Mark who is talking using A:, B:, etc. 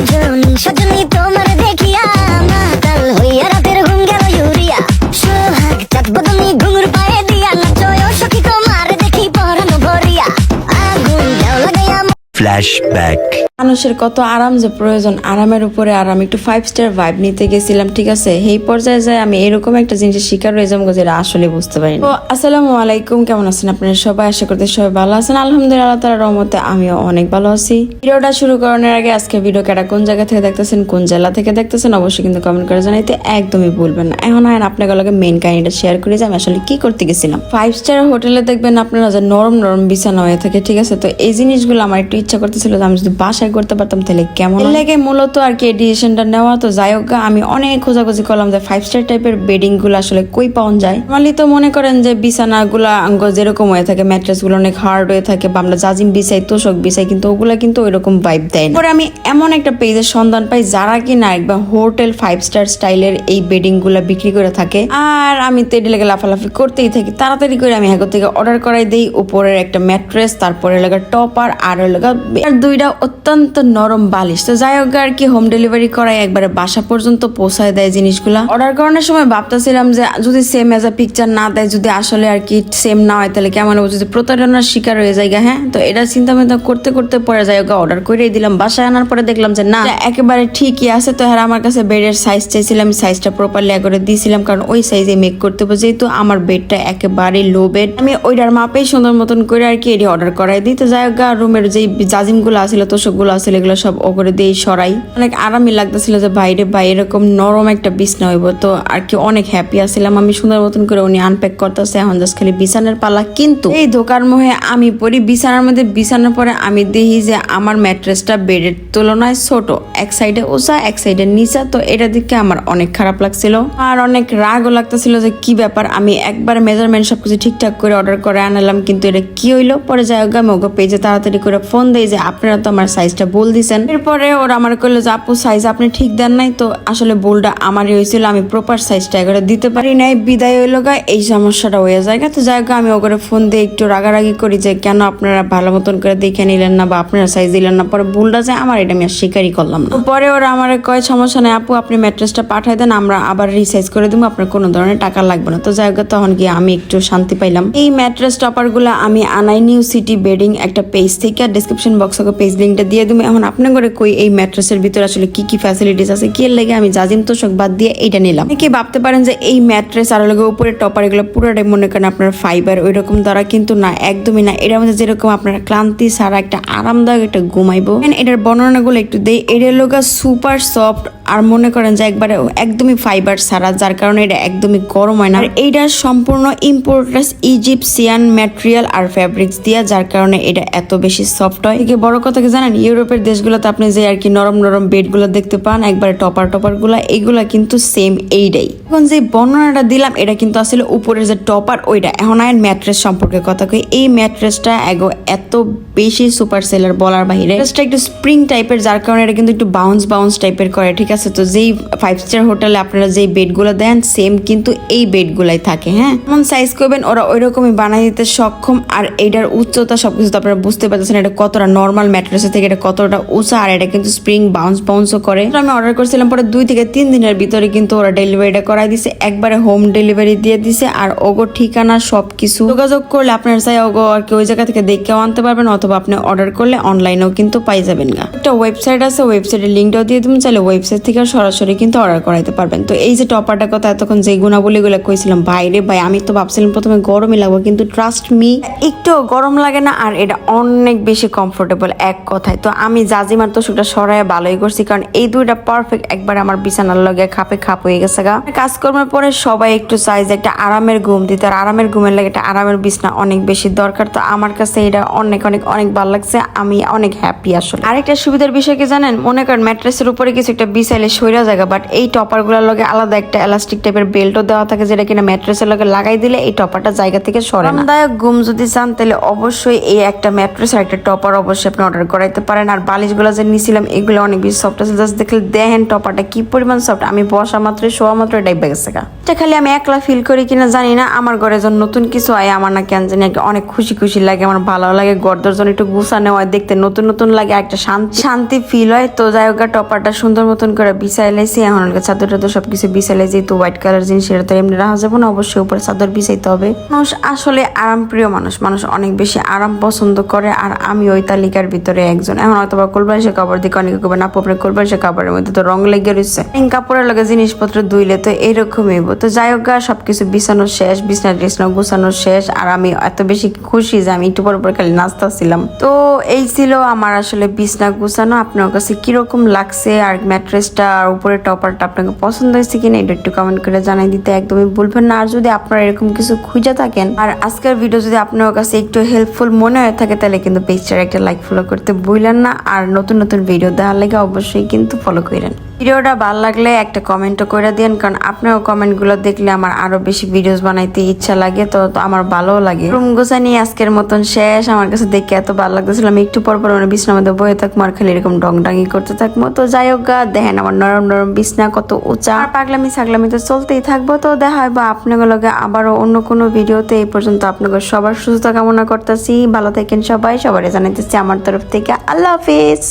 A: সাজন সজনী তোমার দেখিয়া মাতাল হইয়া রাতের ঘুম গেল ইউরিয়া সোহাগ চাঁদ বদনি পায়ে দিয়া নাচো ও সখী তোমার দেখি পরানো ভরিয়া আগুন দেও.
B: মানুষের কত আরাম যে প্রয়োজন। আরামের উপরে আরাম একটু ফাইভ স্টার ভাইব নিতে গেছিলাম, ঠিক আছে? এই পর্যায়ে যায় আমি এরকম একটা জিনিসের শিকার হয়ে যাব যেটা আসলে বুঝতে পারি তো আসসালামু আলাইকুম, কেমন আছেন আপনারা সবাই? আশা করতে সবাই ভালো আছেন। আলহামদুলিল্লাহ তার রহমতে আমিও অনেক ভালো আছি। ভিডিওটা শুরু করানোর আগে আজকে ভিডিও কেটা কোন জায়গা থেকে দেখতেছেন, কোন জেলা থেকে দেখতেছেন, অবশ্যই কিন্তু কমেন্ট করে জানাইতে একদমই ভুলবেন না। এখন হয় আপনাকে লগে মেন কাহিনীটা শেয়ার করে যে আমি আসলে কি করতে গেছিলাম। ফাইভ স্টার হোটেলে দেখবেন আপনারা যে নরম নরম বিছানা হয়ে থাকে, ঠিক আছে? তো এই জিনিসগুলো আমার একটু ইচ্ছা করতেছিল যে আমি যদি বাসায় করতে পারতাম তাহলে কেমন লাগে মূলত আর কি ডিসিশনটা নেওয়া তো যাই হোক, আমি অনেক খোঁজাখুঁজি করলাম যে ফাইভ স্টার টাইপের বেডিংগুলো আসলে কই পাওয়া যায়। নর্মালি তো মনে করেন যে বিছানা গুলা আঙ্গ যেরকম হয়ে থাকে ম্যাট্রেসগুলো অনেক হার্ড হয়ে থাকে বা আমরা জাজিম বিছাই, তোষক বিছাই, কিন্তু ওগুলা কিন্তু ওইরকম ভাইব দেয় না। আমি এমন একটা পেজের সন্ধান পাই যারা কিনা একবার হোটেল ফাইভ স্টার স্টাইলের এই বেডিংগুলা বিক্রি করে থাকে। আর আমি তো এটি লেগে লাফালাফি করতেই থাকি। তাড়াতাড়ি করে আমি হ্যাগো থেকে অর্ডার করাই দিই, উপরের একটা ম্যাট্রেস তারপরে লাগা টপার আর লাগা দুইটা অত্যন্ত নরম বালিশ। তো যাই হোক আর কি হোম ডেলিভারি করাই একবারে বাসা পর্যন্ত পৌঁছায় দেয় জিনিসগুলা। অর্ডার করানোর সময় ভাবতেছিলাম যে যদি সেম এজ আ পিকচার না দেয়, যদি আসলে আর কি সেম না হয়, তাহলে কেমন হবে? যদি প্রতারণার শিকার হয়ে যায় হ্যাঁ? তো এটা চিন্তা ভাবনা করতে করতে পরে যাই হোক অর্ডার করে দিলাম। বাসায় আনার পরে দেখলাম যে না, একেবারে ঠিকই আছে। তো হ্যাঁ আমার কাছে বেডের সাইজ চাইছিলাম সাইজটা প্রপারলি করে দিয়েছিলাম কারণ ওই সাইজে মেক করতে হবে। যেহেতু আমার বেডটা একেবারে লো বেড আমি ওইটার মাপেই সুন্দর মতন করে আর কি এটি অর্ডার করাই দিই। তো যাই হোক রুমের যেই জাজিমগুলো আছিল তোষকগুলো আছিল এগুলো সব ও দিয়ে সরাই। অনেক আরামই লাগতেছিল যে বাইরে বা এরকম নরম একটা বিছনা হইব। তো আর কি অনেক হ্যাপি আছিলাম। আমি সুন্দর মতন করে উনি আনপ্যাক করতেছে, এখন জাস্ট খালি বিছানার পালা। কিন্তু এই দোকান মোহে আমি পড়ি বিছানার মধ্যে। বিছানার পরে আমি দেখি যে আমার ম্যাট্রেসটা বেডের তুলনায় ছোট। এক সাইডে উঁচা, এক সাইডে নিচা। তো এটা দিকে আমার অনেক খারাপ লাগছিল। আর অনেক রাগও লাগতেছিল যে কি ব্যাপার? আমি একবার মেজারমেন্ট সবকিছু ঠিকঠাক করে অর্ডার করে আনালাম, কিন্তু এটা কি হইল? পরে যাই হোক, আমি ওকে পেজে তাড়াতাড়ি করে ফোন দেই যে, আপনারা তো আমার সাইজটা বল দিছেন। এরপরে ওরা আমার কইলো যে, আপু সাইজ আপনি ঠিক দেন নাই তো, আসলে ভুলটা আমারই হয়েছিল আমি প্রপার সাইজটা এগারে দিতে পারি নাই, বিদায় হইল গা, এই সমস্যাটা হয়ে যায়। তো যাই হোক, আমি ওকে ফোন দিয়ে একটু রাগারাগি করি যে, কেন আপনারা ভালো মতন করে দেখে নিলেন না বা আপনারা সাইজ দিলেন না? পরে ভুলটা যে আমার এটা আমি স্বীকারই করলাম না। পরে ওরা আমার কয়, সমস্যা নেই, আপু, আপনি ম্যাট্রেসটা পাঠাই দেন, আমরা আবার রিসাইজ করে দেবো, আপনার কোনো ধরনের টাকা লাগবে না। তো যাই হোক তখন গিয়ে আমি একটু শান্তি পাইলাম। এই ম্যাট্রেস টপারগুলো আমি আনাই নিউ সিটি বেডিং একটা পেজ থেকে ডিসক্রিপশন বক্সে পেজ লিঙ্কটা দিয়ে দেবো এখন আপনার করে কই এই ম্যাট্রেসের ভিতরে আসলে কি কি ফ্যাসিলিটিস আছে? কি লেগে আমি জাজিম তোষক বাদ দিয়ে এইটা নিলাম। কি ভাবতে পারেন যে এই ম্যাট্রেস আর লগে উপরে টপার এগুলো পুরোটাই মনে করেন আপনার ফাইবার ওই রকম দ্বারা কিন্তু না, একদমই না। এটার মধ্যে যেরকম আপনার ক্লান্তি ছাড়া একটা আরামদায়ক একটা ঘুমাইবো। এটার বর্ণনাগুলো একটু দেই। এটার লোকা সুপার সফট আর মনে করেন যে একবারে একদমই ফাইবার ছাড়া, যার কারণে এটা একদমই গরম হয় না। এইটা সম্পূর্ণ ইম্পোর্টাস ইজিপসিয়ান ম্যাটেরিয়াল আর ফ্যাব্রিক্স দিয়া, যার কারণে এটা এত বেশি সফট হয়। বড় কথা কি জানেন? ইউরোপের দেশগুলোতে আপনি যে আর কি নরম নরম বেডগুলো দেখতে পান, একবারে টপার টপারগুলা এইগুলা কিন্তু সেম এইটাই এখন যে বর্ণনাটা দিলাম, এটা কিন্তু আসলে উপরের যে টপার, ওইটা। এখন আয় ম্যাট্রেস সম্পর্কে কথা কই। এই ম্যাট্রেসটা এগো এত বেশি সুপার সেলার বলার বাইরে। ম্যাট্রেসটা একটু স্প্রিং টাইপের যার কারণে এটা কিন্তু একটু বাউন্স বাউন্স টাইপের করে, ঠিক আছে? তো যেই ফাইভ স্টার হোটেলে আপনারা যেই বেডগুলো দেন সেম কিন্তু এই বেডগুলাই থাকে হ্যাঁ? এমন সাইজ করবেন, ওরা ওই রকমই বানাই দিতে সক্ষম, আর এইটার উচ্চতা সবকিছু তো আপনারা বুঝতে পারতেছেন, এটা কতটা নর্মাল ম্যাট্রেসের থেকে এটা কতটা উঁচা, আর এটা কিন্তু স্প্রিং বাউন্স বাউন্সও করে। আমি অর্ডার করছিলাম পরে দুই থেকে তিন দিনের ভিতরে কিন্তু ওরা ডেলিভারিটা করাই দিছে। একবারে হোম ডেলিভারি দিয়ে দিছে, আর ওগো ঠিকানা সব কিছু যোগাযোগ করলে আপনার চাই ওগো আর কি ওই জায়গা থেকে দেখেও আনতে পারবেন, অথবা আপনি অর্ডার করলে অনলাইনেও কিন্তু পাই যাবেন গা। একটা ওয়েবসাইট আছে ওয়েবসাইটের লিঙ্কটাও দিয়ে দিবেন, চাইলে ওয়েবসাইট থেকে সরাসরি কিন্তু অর্ডার করাইতে পারবেন। তো এই যে টপারটা কথা এতক্ষণ যে গুণাবলীগুলো কইছিলাম বাইরে ভাই, আমি তো ভাবছিলাম প্রথমে গরমই লাগবে, কিন্তু ট্রাস্ট মি একটু গরম লাগে না, আর এটা অনেক বেশি কমফোর্টেবল এক কথায়। তো আমি জাজিমার তো সেটা সরাই ভালোই করছি, কারণ এই দুইটা পারফেক্ট একবার আমার বিছানার লগে খাপে খাপ হয়ে গেছে গা। কাজকর্মের পরে সবাই একটু চাই যে একটা আরামের ঘুম দিতে, আর আরামের ঘুমের লাগে একটা আরামের বিছনা অনেক বেশি দরকার। তো আমার কাছে এটা অনেক অনেক অনেক ভালো লাগছে, আমি অনেক হ্যাপি আসলে। আরেকটা সুবিধার বিষয় কি জানেন? মনে করেন ম্যাট্রেসের উপরে কিছু একটা বিছাইলে সইরা জায়গা বাট এই টপারগুলোর লগে আলাদা একটা এলাস্টিক টাইপের বেল্টও দেওয়া থাকে, যেটা কিনা ম্যাট্রেসের লগে লাগাই দিলে এই টপারটা জায়গা থেকে সরে না। ঘুম যদি চান, তাহলে অবশ্যই এই একটা ম্যাট্রেস আর একটা টপার অবশ্যই আপনি অর্ডার করাইতে পারেন। পারেন আর বালিশগুলো যে নিয়েছিলাম এগুলো অনেক বেশি সফট আছে। জাস্ট দেখলে দেখেন টপারটা কি পরিমাণ সফট আমি বসা মাত্র শোয়া মাত্র ডাইবে গেছে গা। এটা খালি আমি একলা ফিল করি কিনা জানি না। আমার ঘরে যখন নতুন কিছু হয় আমার না কেন জানি অনেক খুশি খুশি লাগে, আমার ভালো লাগে গর্দর জন্য একটু গুছানো হয়, দেখতে নতুন নতুন লাগে একটা শান্তি শান্তি ফিল হয়। তো যাই হোক টপারটা সুন্দর মতন করে বিছাই লাইছি। এখন চাদর টাদর সবকিছু বিছাই লাইছি। তো হোয়াইট কালার জিনিস, সেটা তো এমনি রাখা যাবে না। অবশ্যই উপরে চাদর বিছাইতে হবে। মানুষ আসলে আরাম প্রিয় মানুষ। মানুষ অনেক বেশি আরাম পছন্দ করে, আর আমি ওই তালিকার ভিতরে একজন। এখন হয়তো বা কোলবাসে কাপড় দিকে অনেকে করবে না পরে কোলবাসে কাপড়ের মধ্যে তো রং লেগে রয়েছে কাপড়ের লগে জিনিসপত্র ধুইলে তো এরকমই। তো যাই হোক সবকিছু বিছানো শেষ বিছনা টিছনা গুছানো শেষ আর আমি এত বেশি খুশি যে আমি একটু পর পর খালি নাচতেছিলাম। তো এই ছিল আমার আসলে বিছনা গুছানো। আপনার কাছে কীরকম লাগছে? আর ম্যাট্রেসটা আর উপরে টপারটা আপনাকে পছন্দ হয়েছে কিনা এটা একটু কমেন্ট করে জানাই দিতে একদমই ভুলবেন না। আর যদি আপনারা এরকম কিছু খুঁজে থাকেন আর আজকের ভিডিও যদি আপনার কাছে একটু হেল্পফুল মনে হয়ে থাকে তাহলে কিন্তু পেজটার একটা লাইক ফলো করতে ভুলেন না আর নতুন নতুন ভিডিও দেওয়ার লাগে অবশ্যই কিন্তু ফলো করেন ভিডিওটা ভালো লাগলে একটা কমেন্টও করে দিন কারণ আপনার কমেন্টগুলো দেখলে আমার আরও বেশি ভিডিওস বানাইতে ইচ্ছা লাগে তো আমার ভালোও লাগে। রুম গোছানি আজকের মতন শেষ। আমার কাছে দেখে এত ভালো লাগতেছিল আমি একটু পর পর মানে বিছনার মধ্যে বয়ে থাকব আর খালি এরকম ডং ডাঙ্গি করতে থাকব। তো যাই হোক গা, দেখেন আমার নরম নরম বিছনা কত উঁচা। আর পাগলামি ছাগলামি তো চলতেই থাকব তো দেখা হয় বা আপনাগুলোকে আবারও অন্য কোনো ভিডিওতে। এই পর্যন্ত আপনাদের সবার সুস্থতা কামনা করতেছি। ভালো থাকেন সবাই। সবারই জানাইতেছি আমার তরফ থেকে আল্লাহ হাফিজ